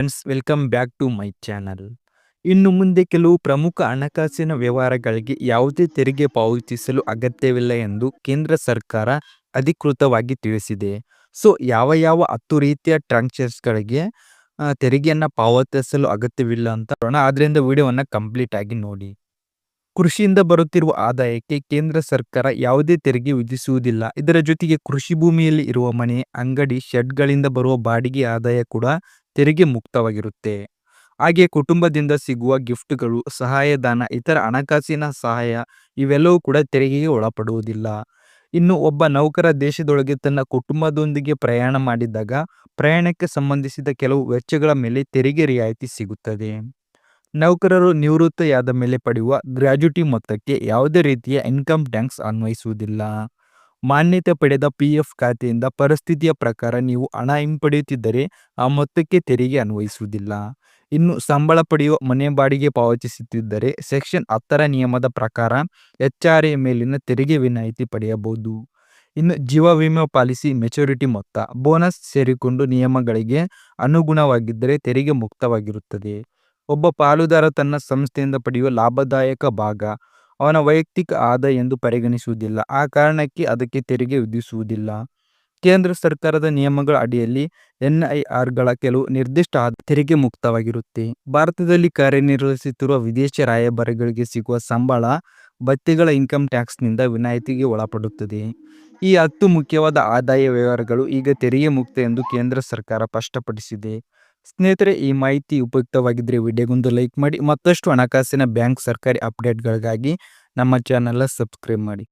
Friends welcome back to my channel ಇನ್ನು ಮುಂದೆ ಕೆಲವು ಪ್ರಮುಖ ಹಣಕಾಸಿನ ವ್ಯವಹಾರಗಳಿಗೆ ಯಾವುದೇ ತೆರಿಗೆ ಪಾವತಿಸಲು ಅಗತ್ಯವಿಲ್ಲ ಎಂದು ಕೇಂದ್ರ ಸರ್ಕಾರ ಅಧಿಕೃತವಾಗಿ ತಿಳಿಸಿದೆ. ಸೊ ಯಾವ ಯಾವ ಹತ್ತು ರೀತಿಯ ಟ್ರಾನ್ಸಾಕ್ಷನ್ಸ್ಗಳಿಗೆ ತೆರಿಗೆಯನ್ನು ಪಾವತಿಸಲು ಅಗತ್ಯವಿಲ್ಲ ಅಂತ ನೋಡೋಣ. ಆದ್ದರಿಂದ ವಿಡಿಯೋವನ್ನು ಕಂಪ್ಲೀಟ್ ಆಗಿ ನೋಡಿ. ಕೃಷಿಯಿಂದ ಬರುತ್ತಿರುವ ಆದಾಯಕ್ಕೆ ಕೇಂದ್ರ ಸರ್ಕಾರ ಯಾವುದೇ ತೆರಿಗೆ ವಿಧಿಸುವುದಿಲ್ಲ. ಇದರ ಜೊತೆಗೆ ಕೃಷಿ ಭೂಮಿಯಲ್ಲಿ ಇರುವ ಮನೆ, ಅಂಗಡಿ ಶೆಡ್ಗಳಿಂದ ಬರುವ ಬಾಡಿಗೆ ಆದಾಯ ಕೂಡ ತೆರಿಗೆ ಮುಕ್ತವಾಗಿರುತ್ತೆ. ಹಾಗೆ ಕುಟುಂಬದಿಂದ ಸಿಗುವ ಗಿಫ್ಟ್ಗಳು, ಸಹಾಯಧನ, ಇತರ ಹಣಕಾಸಿನ ಸಹಾಯ ಇವೆಲ್ಲವೂ ಕೂಡ ತೆರಿಗೆಗೆ ಒಳಪಡುವುದಿಲ್ಲ. ಇನ್ನು ಒಬ್ಬ ನೌಕರ ದೇಶದೊಳಗೆ ತನ್ನ ಕುಟುಂಬದೊಂದಿಗೆ ಪ್ರಯಾಣ ಮಾಡಿದಾಗ ಪ್ರಯಾಣಕ್ಕೆ ಸಂಬಂಧಿಸಿದ ಕೆಲವು ವೆಚ್ಚಗಳ ಮೇಲೆ ತೆರಿಗೆ ರಿಯಾಯಿತಿ ಸಿಗುತ್ತದೆ. ನೌಕರರು ನಿವೃತ್ತಿಯಾದ ಮೇಲೆ ಪಡೆಯುವ ಗ್ರ್ಯಾಜುಟಿ ಮೊತ್ತಕ್ಕೆ ಯಾವುದೇ ರೀತಿಯ ಇನ್ಕಮ್ ಟ್ಯಾಕ್ಸ್ ಅನ್ವಯಿಸುವುದಿಲ್ಲ. ಮಾನ್ಯತೆ ಪಡೆದ ಪಿ ಎಫ್ ಖಾತೆಯಿಂದ ಪರಿಸ್ಥಿತಿಯ ಪ್ರಕಾರ ನೀವು ಹಣ ಹಿಂಪಡೆಯುತ್ತಿದ್ದರೆ ಆ ಮೊತ್ತಕ್ಕೆ ತೆರಿಗೆ ಅನ್ವಯಿಸುವುದಿಲ್ಲ. ಇನ್ನು ಸಂಬಳ ಪಡೆಯುವ ಮನೆ ಬಾಡಿಗೆ ಪಾವತಿಸುತ್ತಿದ್ದರೆ ಸೆಕ್ಷನ್ ಹತ್ತರ ನಿಯಮದ ಪ್ರಕಾರ ಎಚ್ ಆರ್ ಎ ಮೇಲಿನ ತೆರಿಗೆ ವಿನಾಯಿತಿ ಪಡೆಯಬಹುದು. ಇನ್ನು ಜೀವ ವಿಮೆ ಪಾಲಿಸಿ ಮೆಚುರಿಟಿ ಮೊತ್ತ, ಬೋನಸ್ ಸೇರಿಕೊಂಡು ನಿಯಮಗಳಿಗೆ ಅನುಗುಣವಾಗಿದ್ದರೆ ತೆರಿಗೆ ಮುಕ್ತವಾಗಿರುತ್ತದೆ. ಒಬ್ಬ ಪಾಲುದಾರ ತನ್ನ ಸಂಸ್ಥೆಯಿಂದ ಪಡೆಯುವ ಲಾಭದಾಯಕ ಭಾಗ ಅವನ ವೈಯಕ್ತಿಕ ಆದಾಯ ಎಂದು ಪರಿಗಣಿಸುವುದಿಲ್ಲ. ಆ ಕಾರಣಕ್ಕೆ ಅದಕ್ಕೆ ತೆರಿಗೆ ವಿಧಿಸುವುದಿಲ್ಲ. ಕೇಂದ್ರ ಸರ್ಕಾರದ ನಿಯಮಗಳ ಅಡಿಯಲ್ಲಿ ಎನ್ಐಆರ್ಗಳ ಕೆಲವು ನಿರ್ದಿಷ್ಟ ತೆರಿಗೆ ಮುಕ್ತವಾಗಿರುತ್ತೆ. ಭಾರತದಲ್ಲಿ ಕಾರ್ಯನಿರ್ವಹಿಸುತ್ತಿರುವ ವಿದೇಶಿ ರಾಯಭಾರಿಗಳಿಗೆ ಸಿಗುವ ಸಂಬಳ ಭತ್ಯೆಗಳ ಇನ್ಕಮ್ ಟ್ಯಾಕ್ಸ್ನಿಂದ ವಿನಾಯಿತಿಗೆ ಒಳಪಡುತ್ತದೆ. ಈ ಹತ್ತು ಮುಖ್ಯವಾದ ಆದಾಯ ವ್ಯವಹಾರಗಳು ಈಗ ತೆರಿಗೆ ಮುಕ್ತ ಎಂದು ಕೇಂದ್ರ ಸರ್ಕಾರ ಸ್ಪಷ್ಟಪಡಿಸಿದೆ. ಸ್ನೇಹಿತರೆ, ಈ ಮಾಹಿತಿ ಉಪಯುಕ್ತವಾಗಿದ್ದರೆ ವಿಡಿಯೋಗೊಂದು ಲೈಕ್ ಮಾಡಿ ಮತ್ತಷ್ಟು ಹಣಕಾಸಿನ ಬ್ಯಾಂಕ್ ಸರ್ಕಾರಿ ಅಪ್ಡೇಟ್ಗಳಿಗಾಗಿ ನಮ್ಮ ಚಾನಲ್ ಸಬ್ಸ್ಕ್ರೈಬ್ ಮಾಡಿ.